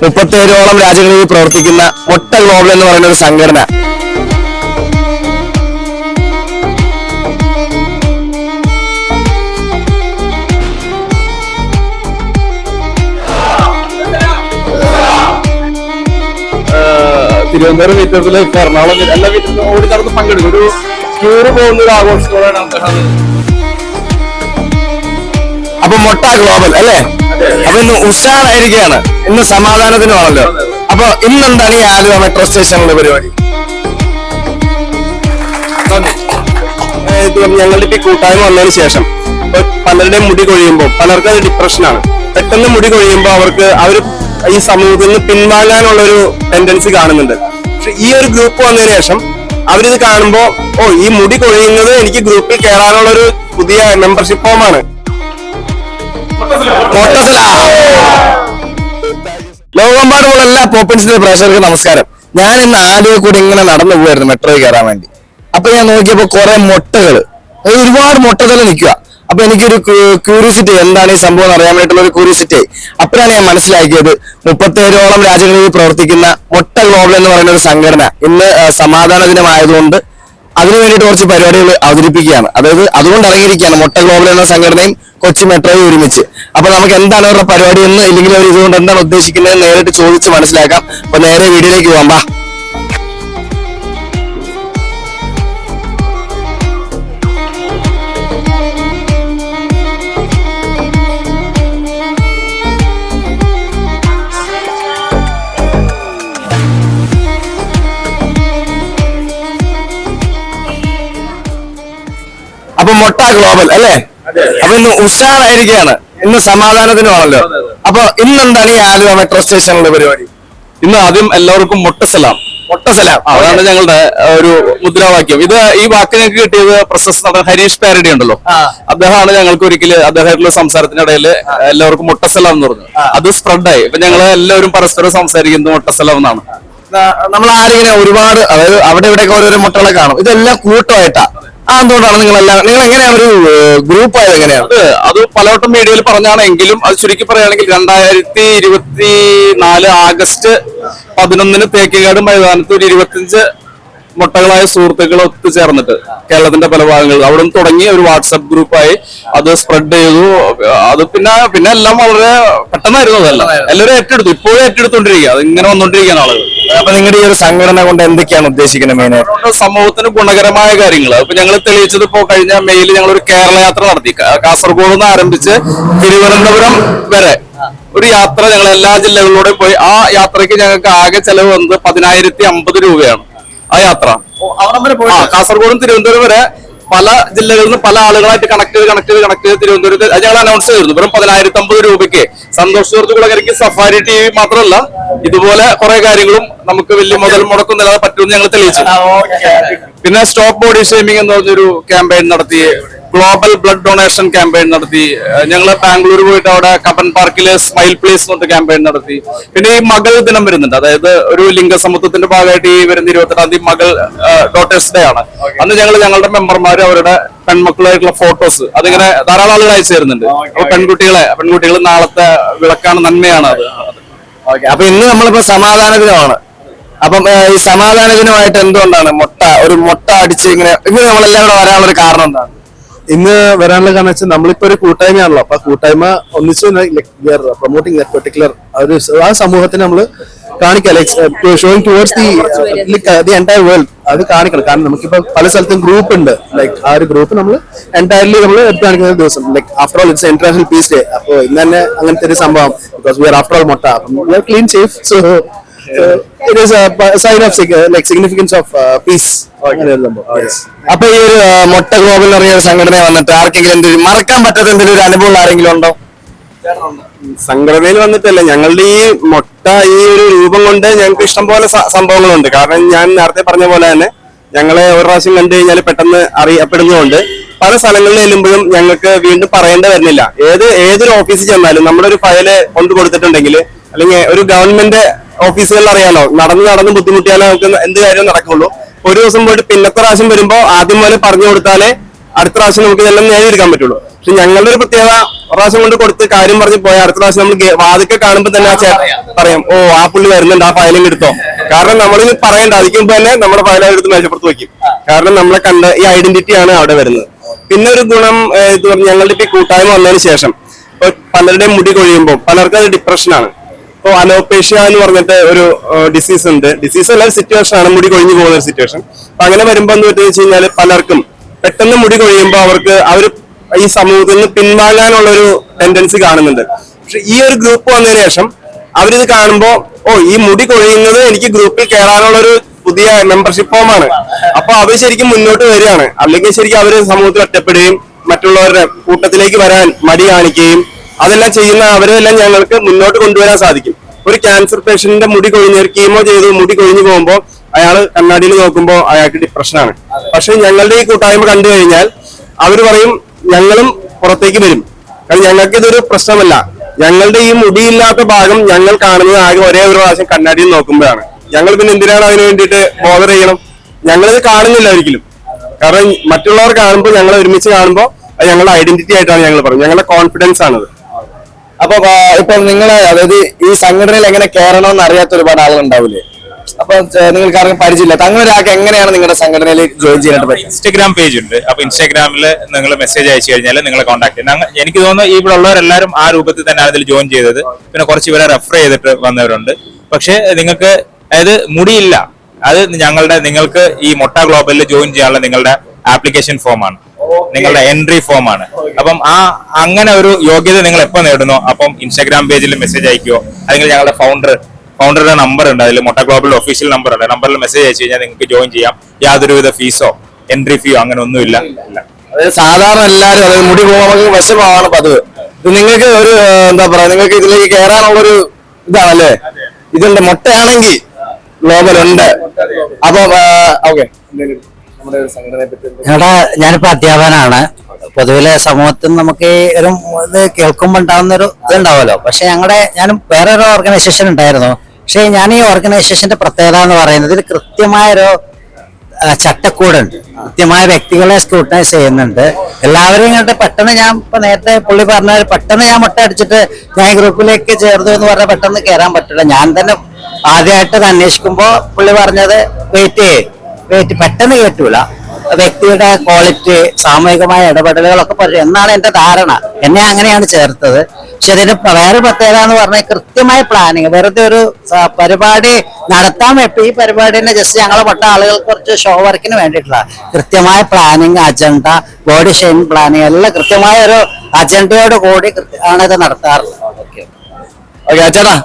മുപ്പത്തേഴോളം രാജ്യങ്ങളിൽ പ്രവർത്തിക്കുന്ന മൊട്ട ഗ്ലോബൽ എന്ന് പറയുന്ന ഒരു സംഘടന. തിരുവനന്തപുരം മീറ്ററിൽ എറണാകുളം എല്ലാ മീറ്ററിലും ഓടി നടന്ന് പങ്കെടുക്കും. ഒരു ടൂറ് പോകുന്ന ഒരു ആഘോഷത്തോടെയാണ് അപ്പൊ മൊട്ട ഗ്ലോബൽ അല്ലേ? അപ്പൊ ഇന്ന് ഉഷാറായിരിക്കുകയാണ്. ഇന്ന് സമാധാനത്തിനുമാണല്ലോ അപ്പൊ ഇന്ന് എന്താണ് ഈ ആലുവ മെട്രോ സ്റ്റേഷനിലെ പരിപാടി? ഞങ്ങളുടെ ഇപ്പൊ കൂട്ടായ്മ വന്നതിന് ശേഷം പലരുടെ പലരുടെയും മുടി കൊഴിയുമ്പോൾ പലർക്കും അത് ഡിപ്രഷനാണ് പെട്ടെന്ന് മുടി കൊഴിയുമ്പോൾ അവർക്ക് അവർ ഈ സമൂഹത്തിൽ നിന്ന് പിൻവാങ്ങാനുള്ള ഒരു ടെൻഡൻസി കാണുന്നുണ്ട്. പക്ഷെ ഈ ഒരു ഗ്രൂപ്പ് വന്നതിന് ശേഷം അവരിത് കാണുമ്പോൾ ഓ ഈ മുടി കൊഴിയുന്നത് എനിക്ക് ഗ്രൂപ്പിൽ കയറാനുള്ള ഒരു പുതിയ മെമ്പർഷിപ്പ് ഫോമാണ് ലോകമെമ്പാടുമുള്ള എല്ലാ പോപ്പിൻസിന്റെ പ്രേക്ഷകർക്ക് നമസ്കാരം. ഞാൻ ഇന്ന് ആദ്യം കൂടി ഇങ്ങനെ നടന്നു പോയായിരുന്നു മെട്രോയിൽ കയറാൻ വേണ്ടി. അപ്പൊ ഞാൻ നോക്കിയപ്പോ കുറെ മുട്ടകൾ ഒരുപാട് മുട്ടകൾ നിൽക്കുക അപ്പൊ എനിക്കൊരു ക്യൂരിയോസിറ്റി എന്താണ് ഈ സംഭവം അറിയാൻ വേണ്ടിയിട്ടുള്ള ഒരു ക്യൂരിയോസിറ്റി അപ്പോഴാണ് ഞാൻ മനസ്സിലാക്കിയത് മുപ്പത്തേഴോളം രാജ്യങ്ങളിൽ പ്രവർത്തിക്കുന്ന മുട്ട ഗ്ലോബൽ എന്ന് പറയുന്ന ഒരു സംഘടന ഇന്ന് സമാധാന ദിനമായതുകൊണ്ട് അതിനു വേണ്ടിയിട്ട് കുറച്ച് പരിപാടികൾ അവതരിപ്പിക്കുകയാണ്. അതായത് അതുകൊണ്ട് ഇറങ്ങിയിരിക്കുകയാണ് മൊട്ട ഗ്ലോബൽ എന്ന സംഘടനയും കൊച്ചി മെട്രോയും ഒരുമിച്ച്. അപ്പൊ നമുക്ക് എന്താണ് അവരുടെ പരിപാടി എന്ന് ഇല്ലെങ്കിൽ അവർ ഇതുകൊണ്ട് എന്താണ് ഉദ്ദേശിക്കുന്നത് നേരിട്ട് ചോദിച്ച് മനസ്സിലാക്കാം. അപ്പൊ നേരെ വീഡിയോയിലേക്ക് പോകാം. അപ്പൊ മൊട്ട ഗ്ലോബൽ അല്ലേ? അപ്പൊ ഇന്ന് ഉഷാറായിരിക്കുകയാണ് ഇന്ന് സമാധാനത്തിനുമാണല്ലോ അപ്പൊ ഇന്നെന്താണ് ഈ ആലുവ മെട്രോ സ്റ്റേഷനിലെ പരിപാടി? ഇന്ന് ആദ്യം എല്ലാവർക്കും മുട്ടസലാം മൊട്ടസലാം അതാണ് ഞങ്ങളുടെ ഒരു മുദ്രാവാക്യം. ഇത് ഈ വാക്ക് ഞങ്ങൾക്ക് കിട്ടിയത് പ്രശസ്ത നടൻ ഹരീഷ് പാരഡി ഉണ്ടല്ലോ. അദ്ദേഹമാണ് ഞങ്ങൾക്ക് ഒരിക്കൽ അദ്ദേഹമായിട്ടുള്ള സംസാരത്തിനിടയിൽ എല്ലാവർക്കും മുട്ടസലാം എന്ന് പറഞ്ഞു. അത് സ്പ്രെഡായി. ഇപ്പൊ ഞങ്ങൾ എല്ലാവരും പരസ്പരം സംസാരിക്കുന്നത് മുട്ടസലാം എന്നാണ്. നമ്മൾ ആരിങ്ങനെ ഒരുപാട് അതായത് അവിടെ ഇവിടെയൊക്കെ ഓരോരോ മുട്ടകളെ കാണും. ഇതെല്ലാം കൂട്ടമായിട്ടാ. ആ എന്തുകൊണ്ടാണ് നിങ്ങളെല്ലാം നിങ്ങൾ എങ്ങനെയാണ് ഒരു ഗ്രൂപ്പ് ആയത് എങ്ങനെയാണ് അത് അത് പലവട്ടം മീഡിയയിൽ പറഞ്ഞാണെങ്കിലും അത് ചുരുക്കി പറയുകയാണെങ്കിൽ രണ്ടായിരത്തി ഇരുപത്തി നാല് ആഗസ്റ്റ് പതിനൊന്നിന് തേക്കേകാട് മൈതാനത്ത് ഒരു ഇരുപത്തിയഞ്ച് മുട്ടകളായ സുഹൃത്തുക്കൾ ഒത്തുചേർന്നിട്ട് കേരളത്തിന്റെ പല ഭാഗങ്ങളിൽ അവിടെ നിന്ന് തുടങ്ങി ഒരു വാട്സപ്പ് ഗ്രൂപ്പായി അത് സ്പ്രെഡ് ചെയ്തു. അത് പിന്നെ പിന്നെ എല്ലാം വളരെ പെട്ടെന്നായിരുന്നു അതല്ല. എല്ലാവരും ഏറ്റെടുത്തു. ഇപ്പോഴും ഏറ്റെടുത്തോണ്ടിരിക്കുക അത് ഇങ്ങനെ വന്നോണ്ടിരിക്കുകയാണ് ആളുകൾ. അപ്പൊ നിങ്ങളുടെ ഈ ഒരു സംഘടന കൊണ്ട് എന്തൊക്കെയാണ് ഉദ്ദേശിക്കുന്നത് മെയിൻ സമൂഹത്തിന് ഗുണകരമായ കാര്യങ്ങൾ. അപ്പൊ ഞങ്ങൾ തെളിയിച്ചത് ഇപ്പോ കഴിഞ്ഞ മെയിൽ ഞങ്ങൾ ഒരു കേരള യാത്ര നടത്തി. കാസർഗോഡ് നിന്ന് ആരംഭിച്ച് തിരുവനന്തപുരം വരെ ഒരു യാത്ര ഞങ്ങൾ എല്ലാ ജില്ലകളിലൂടെ പോയി. ആ യാത്രയ്ക്ക് ഞങ്ങൾക്ക് ആകെ ചെലവ് വന്നത് പതിനായിരത്തി അമ്പത് രൂപയാണ്. ആ യാത്ര. ആ കാസർഗോഡും തിരുവനന്തപുരം വരെ പല ജില്ലകളിൽ നിന്ന് പല ആളുകളായിട്ട് കണക്ട് ചെയ്ത് കണക്ട് ചെയ്ത് കണക്ട് ചെയ്ത് തിരുവനന്തപുരത്ത് അത് ഞങ്ങൾ അനൗൺസ് ചെയ്തിരുന്നു. വെറും പതിനായിരത്തി അമ്പത് രൂപയ്ക്ക്. സന്തോഷ് കുളകരയ്ക്ക് സഫാരി ടി വി മാത്രമല്ല ഇതുപോലെ കുറെ കാര്യങ്ങളും നമുക്ക് വലിയ മുതൽ മുടക്കം നൽകാൻ പറ്റുമെന്ന് ഞങ്ങൾ തെളിയിച്ചു. പിന്നെ സ്റ്റോപ്പ് ബോഡി ഷേമിംഗ് എന്ന് പറഞ്ഞൊരു ക്യാമ്പയിൻ നടത്തി ഗ്ലോബൽ ബ്ലഡ് ഡൊണേഷൻ ക്യാമ്പയിൻ നടത്തി. ഞങ്ങൾ ബാംഗ്ലൂർ പോയിട്ട് അവിടെ കബൻ പാർക്കിലെ സ്മൈൽ പ്ലേസ് എന്ന് ക്യാമ്പയിൻ നടത്തി. പിന്നെ ഈ മകൾ ദിനം വരുന്നുണ്ട്. അതായത് ഒരു ലിംഗസമത്വത്തിന്റെ ഭാഗമായിട്ട് ഈ വരുന്ന ഇരുപത്തെട്ടാം തീയതി മകൾ ഡോട്ടേഴ്സ് ഡേ ആണ്. അന്ന് ഞങ്ങൾ ഞങ്ങളുടെ മെമ്പർമാർ അവരുടെ പെൺമക്കളായിട്ടുള്ള ഫോട്ടോസ് അതിങ്ങനെ ധാരാളം ആളുകൾ അയച്ചു തരുന്നുണ്ട്. അപ്പൊ പെൺകുട്ടികളെ പെൺകുട്ടികൾ നാളത്തെ വിളക്കാണ് നന്മയാണ് അത്. അപ്പൊ ഇന്ന് നമ്മളിപ്പോ സമാധാന ദിനമാണ്. അപ്പം ഈ സമാധാന ദിനമായിട്ട് എന്തുകൊണ്ടാണ് മുട്ട ഒരു മുട്ട അടിച്ച് ഇങ്ങനെ ഇങ്ങനെ നമ്മളെല്ലാം കൂടെ വരാനുള്ള ഒരു കാരണം എന്താണ്? ഇന്ന് വരാനുള്ള കാരണം വെച്ചാൽ നമ്മളിപ്പോ ഒരു കൂട്ടായ്മയാണല്ലോ. അപ്പൊ ആ കൂട്ടായ്മ ഒന്നിച്ച് പ്രൊമോട്ടിങ് പെർട്ടിക്കുലർ ഒരു ആ സമൂഹത്തിന് നമ്മൾ കാണിക്കാം. Showing towards the the entire world അത് കാണിക്കണം. കാരണം നമുക്കിപ്പോ പല സ്ഥലത്തും ഗ്രൂപ്പ് ഉണ്ട്. ലൈക്ക് ആ ഒരു ഗ്രൂപ്പ് നമ്മൾ എന്റയർലി നമ്മൾ എടുത്ത് കാണിക്കുന്ന ദിവസം. Like after all it's international peace day അപ്പോൾ ഇന്ന് തന്നെ അങ്ങനത്തെ ഒരു സംഭവം. Because we are after all മൊട്ട. We are clean safe so it is sign of like significance of peace അപ്പൊ ഈ ഒരു ഏ, മൊട്ട ഗ്ലോബൽ എന്ന് പറയുന്ന സംഘടന വന്നിട്ട് ആർക്കെങ്കിലും എന്തൊരു മറക്കാൻ പറ്റാത്ത എന്തെങ്കിലും ഒരു അനുഭവം ആരെങ്കിലും ഉണ്ടോ? സംഘടനയിൽ വന്നിട്ടല്ല. ഞങ്ങളുടെ ഈ മൊട്ട ഈ ഒരു രൂപം കൊണ്ട് ഞങ്ങൾക്ക് ഇഷ്ടംപോലെ സംഭവങ്ങളുണ്ട്. കാരണം ഞാൻ നേരത്തെ പറഞ്ഞ പോലെ തന്നെ ഞങ്ങളെ ഒരു പ്രാവശ്യം കണ്ടു കഴിഞ്ഞാൽ പെട്ടെന്ന് അറിയപ്പെടുന്നതുകൊണ്ട് പല സ്ഥലങ്ങളിൽ ചെല്ലുമ്പോഴും ഞങ്ങൾക്ക് വീണ്ടും പറയേണ്ടി വരുന്നില്ല. ഏത് ഏതൊരു ഓഫീസിൽ ചെന്നാലും നമ്മുടെ ഒരു ഫയൽ കൊണ്ടു കൊടുത്തിട്ടുണ്ടെങ്കിൽ അല്ലെങ്കിൽ ഒരു ഗവൺമെന്റ് ഓഫീസുകളിൽ അറിയാലോ. നടന്ന് നടന്ന് ബുദ്ധിമുട്ടിയാലേ നമുക്ക് എന്ത് കാര്യവും നടക്കുള്ളൂ. ഒരു ദിവസം പോയിട്ട് പിന്നത്തെ പ്രാവശ്യം വരുമ്പോൾ ആദ്യം പോലെ പറഞ്ഞു കൊടുത്താലേ അടുത്ത പ്രാവശ്യം നമുക്ക് ഇതെല്ലാം നേടിയെടുക്കാൻ പറ്റുള്ളൂ. പക്ഷെ ഞങ്ങളുടെ ഒരു പ്രത്യേകത പ്രാവശ്യം കൊണ്ട് കൊടുത്ത് കാര്യം പറഞ്ഞ് പോയ അടുത്ത പ്രാവശ്യം നമ്മൾ വാതിക്ക കാണുമ്പോൾ തന്നെ ആ പറയാം ഓ ആ പുള്ളി വരുന്നുണ്ട് ആ ഫയലും എടുത്തോ. കാരണം നമ്മൾ പറയണ്ട. അതിക്ക് മുമ്പ് തന്നെ നമ്മുടെ ഫയൽ എടുത്ത് മേശപ്പുറത്ത് വെക്കും. കാരണം നമ്മളെ കണ്ട ഈ ഐഡന്റിറ്റി ആണ് അവിടെ വരുന്നത്. പിന്നെ ഒരു ഗുണം ഇത് ഞങ്ങളുടെ ഇപ്പൊ കൂട്ടായ്മ വന്നതിന് ശേഷം ഇപ്പൊ പലരുടെയും മുടി കൊഴിയുമ്പോൾ പലർക്കും അത് ഡിപ്രഷനാണ് ഇപ്പൊ അലോപേഷ്യ എന്ന് പറഞ്ഞിട്ട് ഒരു ഡിസീസ് ഉണ്ട്. ഡിസീസ് അല്ല സിറ്റുവേഷൻ ആണ്. മുടി കൊഴിഞ്ഞു പോകുന്ന ഒരു സിറ്റുവേഷൻ അപ്പൊ അങ്ങനെ വരുമ്പോ എന്ന് വെച്ച് കഴിഞ്ഞാൽ പലർക്കും പെട്ടെന്ന് മുടി കൊഴിയുമ്പോൾ അവർക്ക് അവർ ഈ സമൂഹത്തിൽ നിന്ന് പിൻവാങ്ങാനുള്ള ഒരു ടെൻഡൻസി കാണുന്നുണ്ട്. പക്ഷെ ഈ ഒരു ഗ്രൂപ്പ് വന്ന ശേഷം അവരിത് കാണുമ്പോൾ ഓ ഈ മുടി കൊഴിയുന്നത് എനിക്ക് ഗ്രൂപ്പിൽ കയറാനുള്ള ഒരു പുതിയ മെമ്പർഷിപ്പ് ഫോമാണ് അപ്പൊ അവർ ശരിക്കും മുന്നോട്ട് വരികയാണ്. അല്ലെങ്കിൽ ശരിക്കും അവർ സമൂഹത്തിൽ ഒറ്റപ്പെടുകയും മറ്റുള്ളവരുടെ കൂട്ടത്തിലേക്ക് വരാൻ മടി കാണിക്കുകയും അതെല്ലാം ചെയ്യുന്ന അവരെല്ലാം ഞങ്ങൾക്ക് മുന്നോട്ട് കൊണ്ടുവരാൻ സാധിക്കും. ഒരു ക്യാൻസർ പേഷ്യന്റിന്റെ മുടി കൊഴിഞ്ഞ് ഒരു കീമോ ചെയ്ത് മുടി കൊഴിഞ്ഞു പോകുമ്പോൾ അയാൾ കണ്ണാടിയിൽ നോക്കുമ്പോൾ അയാൾക്ക് ഡിപ്രഷനാണ് പക്ഷെ ഞങ്ങളുടെ ഈ കൂട്ടായ്മ കണ്ടു കഴിഞ്ഞാൽ അവർ പറയും ഞങ്ങളും പുറത്തേക്ക് വരും. കാരണം ഞങ്ങൾക്ക് ഇതൊരു പ്രശ്നമല്ല. ഞങ്ങളുടെ ഈ മുടിയില്ലാത്ത ഭാഗം ഞങ്ങൾ കാണുന്നത് ആകെ ഒരേ ഒരു പ്രാവശ്യം കണ്ണാടിയിൽ നോക്കുമ്പോഴാണ്. ഞങ്ങൾ പിന്നെ എന്തിനാണ് അതിന് വേണ്ടിയിട്ട് ബോധർ ചെയ്യണം? ഞങ്ങളിത് കാണുന്നില്ല ഒരിക്കലും. കാരണം മറ്റുള്ളവർ കാണുമ്പോൾ ഞങ്ങൾ ഒരുമിച്ച് കാണുമ്പോൾ അത് ഞങ്ങളുടെ ഐഡന്റിറ്റി ആയിട്ടാണ് ഞങ്ങൾ പറയുന്നത്. ഞങ്ങളുടെ കോൺഫിഡൻസ് ആണത്. അപ്പൊ ഇപ്പൊ നിങ്ങൾ അതായത് ഈ സംഘടനയിൽ എങ്ങനെ കയറണമെന്ന് അറിയാത്ത ഒരുപാട് ആളുകളുണ്ടാവില്ലേ അപ്പൊ നിങ്ങൾക്ക് ആർക്കും പരിചയമില്ല. തങ്ങൾ ഒരാൾക്ക് എങ്ങനെയാണ് നിങ്ങളുടെ സംഘടനയിൽ ജോയിൻ ചെയ്യാനായിട്ട് പറ്റുക ഇൻസ്റ്റാഗ്രാം പേജ് ഉണ്ട് അപ്പൊ ഇൻസ്റ്റാഗ്രാമിൽ നിങ്ങൾ മെസ്സേജ് അയച്ചു കഴിഞ്ഞാൽ നിങ്ങളെ കോൺടാക്ട് ചെയ്യാം. എനിക്ക് തോന്നുന്നു ഇവിടെ ഉള്ളവരെല്ലാവരും ആ രൂപത്തിൽ തന്നെയാണ് ഇതിൽ ജോയിൻ ചെയ്തത്. പിന്നെ കുറച്ച് പേരെ റെഫർ ചെയ്തിട്ട് വന്നവരുണ്ട്. പക്ഷെ നിങ്ങൾക്ക് അതായത് മുടിയില്ല. അത് ഞങ്ങളുടെ നിങ്ങൾക്ക് ഈ മൊട്ട ഗ്ലോബലിൽ ജോയിൻ ചെയ്യാനുള്ള നിങ്ങളുടെ ആപ്ലിക്കേഷൻ ഫോമാണ് നിങ്ങളുടെ എൻട്രി ഫോമാണ് അപ്പം ആ അങ്ങനെ ഒരു യോഗ്യത നിങ്ങൾ എപ്പോൾ നേടുന്നോ? അപ്പം ഇൻസ്റ്റാഗ്രാം പേജിൽ മെസ്സേജ് അയക്കുമോ അല്ലെങ്കിൽ ഞങ്ങളുടെ ഫൗണ്ടർ ഫൗണ്ടറുടെ നമ്പർ ഉണ്ട്. അതിൽ മൊട്ട ഗ്ലോബലിന്റെ ഒഫീഷ്യൽ നമ്പർ ഉണ്ട്. നമ്പറിൽ മെസ്സേജ് അയച്ചു കഴിഞ്ഞാൽ നിങ്ങൾക്ക് ജോയിൻ ചെയ്യാം. യാതൊരുവിധ ഫീസോ എൻട്രി ഫീയോ അങ്ങനെ ഒന്നുമില്ല അതായത് സാധാരണ എല്ലാവരും അതായത് മുടി പോകുമ്പോൾ വിഷമമാണ് പതിവ്. നിങ്ങൾക്ക് ഒരു എന്താ പറയാ നിങ്ങൾക്ക് ഇതിലേക്ക് കയറാനുള്ള ഒരു ഇതാണല്ലേ? ഇതുണ്ട് മൊട്ടയാണെങ്കിൽ ഗ്ലോബൽ ഉണ്ട്. അപ്പൊ ഓക്കെ ഞങ്ങളുടെ ഞാനിപ്പോ അധ്യാപകനാണ്. പൊതുവിലെ സമൂഹത്തിൽ നമുക്ക് ഒരു ഇത് കേൾക്കുമ്പോൾ ഉണ്ടാകുന്ന ഒരു ഇതുണ്ടാവുമല്ലോ. പക്ഷെ ഞങ്ങളുടെ ഞാൻ വേറെ ഒരു ഓർഗനൈസേഷൻ ഉണ്ടായിരുന്നു. പക്ഷെ ഞാൻ ഈ ഓർഗനൈസേഷന്റെ പ്രത്യേകത എന്ന് പറയുന്നത് ഇതിൽ കൃത്യമായൊരു ചട്ടക്കൂടുണ്ട്. കൃത്യമായ വ്യക്തികളെ സ്ക്രൂട്ടനൈസ് ചെയ്യുന്നുണ്ട്. എല്ലാവരും ഇങ്ങോട്ട് പെട്ടെന്ന് ഞാൻ ഇപ്പൊ നേരത്തെ പുള്ളി പറഞ്ഞ പെട്ടെന്ന് ഞാൻ മുട്ട അടിച്ചിട്ട് ഞാൻ ഈ ഗ്രൂപ്പിലേക്ക് ചേർന്നു എന്ന് പറഞ്ഞാൽ പെട്ടെന്ന് കയറാൻ പറ്റില്ല. ഞാൻ തന്നെ ആദ്യമായിട്ട് അന്വേഷിക്കുമ്പോ അന്വേഷിക്കുമ്പോൾ പുള്ളി പറഞ്ഞത് വെയിറ്റ് ചെയ്യും. പെട്ടെന്ന് കേട്ടൂല. വ്യക്തിയുടെ ക്വാളിറ്റി സാമൂഹികമായ ഇടപെടലുകളൊക്കെ പറയും എന്നാണ് എന്റെ ധാരണ. എന്നെ അങ്ങനെയാണ് ചേർത്തത്. പക്ഷെ അതിന്റെ വേറെ പ്രത്യേകത എന്ന് പറഞ്ഞാൽ കൃത്യമായ പ്ലാനിങ് വെറുതെ ഒരു പരിപാടി നടത്താൻ വേണ്ടി ഈ പരിപാടിനെ ജസ്റ്റ് ഞങ്ങളെ പെട്ട ആളുകൾ കുറച്ച് ഷോ വർക്കിന് വേണ്ടിയിട്ടുള്ള കൃത്യമായ പ്ലാനിങ് അജണ്ട ബോഡി ഷെയിൻ പ്ലാനിങ് എല്ലാം കൃത്യമായ ഒരു അജണ്ടയോട് കൂടി ആണ് ഇത് നടത്താറുള്ളത് ഓക്കെ ചേട്ടാ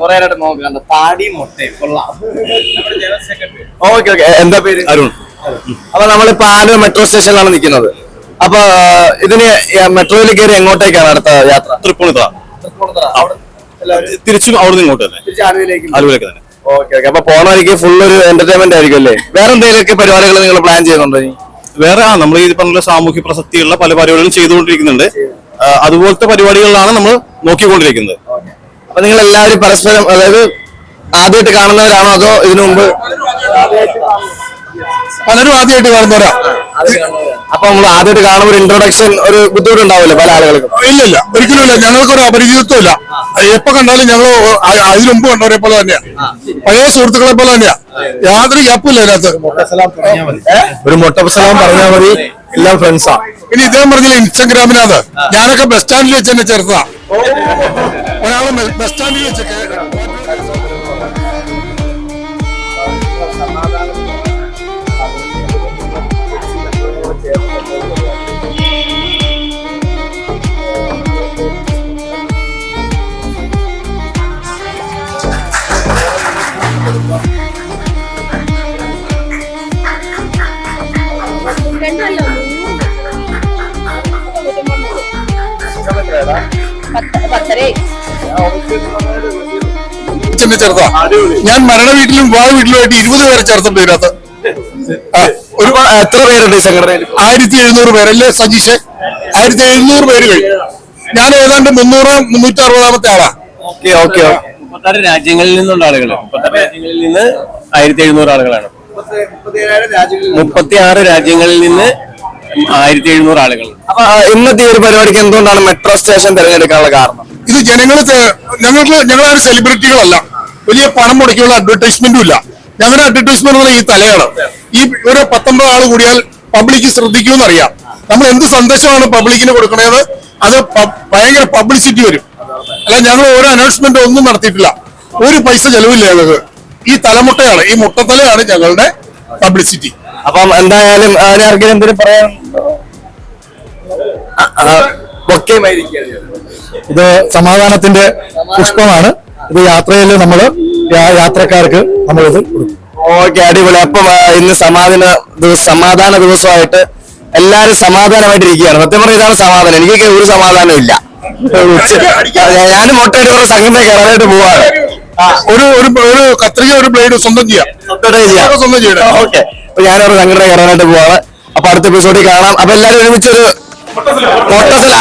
കുറെ നേരമായിട്ട് നോക്കണ്ട താടി മുട്ടയും. കൊള്ളാം. Okay okay. എന്താ പേര്? അരുൺ. അപ്പൊ നമ്മളിപ്പോ ആലുവ മെട്രോ സ്റ്റേഷനിലാണ് നിൽക്കുന്നത്? അപ്പൊ ഇതിന് മെട്രോയിൽ കയറി എങ്ങോട്ടേക്കാണ് അടുത്ത യാത്ര? തൃപ്പൂണിത്തറ. തിരിച്ചും അവിടുന്ന് ഇങ്ങോട്ട് തന്നെ. Okay okay. അപ്പൊ പോണ വഴിക്ക് ഫുൾ ഒരു എന്റർടൈൻമെന്റ് ആയിരിക്കും അല്ലേ? വേറെ എന്തെങ്കിലുമൊക്കെ പരിപാടികൾ നിങ്ങൾ പ്ലാൻ ചെയ്യുന്നുണ്ടോ വേറെ ആ നമ്മൾ ഈ പറഞ്ഞ സാമൂഹ്യ പ്രസക്തിയുള്ള പല പരിപാടികളും ചെയ്തുകൊണ്ടിരിക്കുന്നുണ്ട്. അതുപോലത്തെ പരിപാടികളിലാണ് നമ്മൾ നോക്കിക്കൊണ്ടിരിക്കുന്നത്. അപ്പൊ നിങ്ങൾ എല്ലാവരും പരസ്പരം അതായത് ആദ്യമായിട്ട് കാണുന്നവരാണോ അതോ ഇതിനു മുമ്പ്? പലരും ആദ്യമായിട്ട് കാണുന്നവരാ. അപ്പൊ നമ്മൾ ആദ്യമായിട്ട് കാണുമ്പോൾ ഒരു ഇൻട്രൊഡക്ഷൻ ഒരു ബുദ്ധിമുട്ടുണ്ടാവില്ല പല ആളുകൾക്കും? ഇല്ലില്ല ഒരിക്കലും ഇല്ല. ഞങ്ങൾക്കൊരു അപരിചിതത്വം ഇല്ല എപ്പോ കണ്ടാലും ഞങ്ങൾ അതിനു മുമ്പ് കണ്ടവരെ പോലെ തന്നെയാ. പഴയ സുഹൃത്തുക്കളെ പോലെ തന്നെയാ. യാതൊരു ഗ്യാപ്പും ഇല്ല അതിനകത്ത് ഒരു മുട്ടപ്പസലം പറഞ്ഞാൽ മതി. എല്ലാം ഫ്രണ്ട്സാ ഇനി ഇദ്ദേഹം പറഞ്ഞ ഇൻസ്റ്റാഗ്രാമിനകത്ത്. ഞാനൊക്കെ ബസ് സ്റ്റാൻഡിൽ വെച്ച് തന്നെ ചേർത്തതാ. ഒരാളെ ബസ് സ്റ്റാൻഡിൽ വെച്ചൊക്കെ ചെന്ന് ചെറുതാ ഞാൻ മരണ വീട്ടിലും വിവാഹ വീട്ടിലുമായിട്ട് ഇരുപത് പേരെ ചേർത്തിട്ടുണ്ട് ഇതിനകത്ത്. ഒരു എത്ര പേരുണ്ട് ഈ സംഘടനയിൽ ആയിരത്തി എഴുന്നൂറ് പേരല്ലേ സജീഷ് ആയിരത്തി എഴുന്നൂറ് പേര് കഴിഞ്ഞു. ഞാൻ ഏതാണ്ട് മുന്നൂറ് മുന്നൂറ്റി അറുപതാമത്തെ ആളാ. ഓക്കെ ഓക്കെ മുപ്പത്താറ് രാജ്യങ്ങളിൽ നിന്നുള്ള ആളുകൾ മുപ്പത്താറ് രാജ്യങ്ങളിൽ നിന്ന് ആയിരത്തി എഴുന്നൂറ് ആളുകളാണ്. മുപ്പത്തി ആറ് രാജ്യങ്ങളിൽ നിന്ന് ആയിരത്തി എഴുന്നൂറ് ആളുകൾ. അപ്പൊ ഇന്നത്തെ ഈ ഒരു പരിപാടിക്ക് എന്തുകൊണ്ടാണ് മെട്രോ സ്റ്റേഷൻ തിരഞ്ഞെടുക്കാനുള്ള കാരണം? ഇത് ജനങ്ങൾ ഞങ്ങൾക്ക് ഞങ്ങളാരും സെലിബ്രിറ്റികളല്ല വലിയ പണം മുടക്കിയുള്ള അഡ്വർടൈസ്മെന്റും ഇല്ല ഞങ്ങളുടെ അഡ്വർടൈസ്മെന്റ് പറഞ്ഞ പറഞ്ഞാൽ ഈ തലയാണ് ഈ ഒരു പത്തൊമ്പത് ആൾ കൂടിയാൽ പബ്ലിക് ശ്രദ്ധിക്കുമെന്ന് അറിയാം നമ്മൾ എന്ത് സന്ദേശമാണ് പബ്ലിക്കിന് കൊടുക്കണത് അത് ഭയങ്കര പബ്ലിസിറ്റി വരും അല്ല ഞങ്ങൾ ഒരു അനൗൺസ്മെന്റ് ഒന്നും നടത്തിയിട്ടില്ല ഒരു പൈസ ചെലവില്ല ഞങ്ങൾക്ക് ഈ തലമുട്ടയാണ് ഈ മുട്ടത്തലയാണ് ഞങ്ങളുടെ പബ്ലിസിറ്റി അപ്പം എന്തായാലും ആ, ഞാൻ ആർക്കെങ്കിലും എന്തെങ്കിലും പറയാൻ ഇത് സമാധാനത്തിന്റെ പുഷ്പമാണ് ഇത് യാത്രയിൽ നമ്മൾ യാത്രക്കാർക്ക് നമ്മളിത് കൊടുക്കും. ഓക്കെ അടിപൊളി. അപ്പം ഇന്ന് സമാധാന ദിവസം സമാധാന ദിവസമായിട്ട് എല്ലാരും സമാധാനമായിട്ട് ഇരിക്കുകയാണ്. സത്യം പറഞ്ഞാൽ ഇതാണ് സമാധാനം. എനിക്കൊക്കെ ഒരു സമാധാനം ഇല്ല. ഞാനും മുട്ടയിട്ട് സംഘടന കയറാനായിട്ട് പോവാണ്. ഒരു ഒരു ഒരു കത്രിക ഒരു ബ്ലേഡ് സ്വന്തം ചെയ്യാം. സ്വന്തം ചെയ്യണം. ഓക്കെ. അപ്പൊ ഞാനൊരു സംഘടന കയറാനായിട്ട് പോവാണ്. അപ്പൊ അടുത്ത എപ്പിസോഡിൽ കാണാം. അപ്പൊ എല്ലാരും ഒരുമിച്ചൊരു മൊട്ടത്തല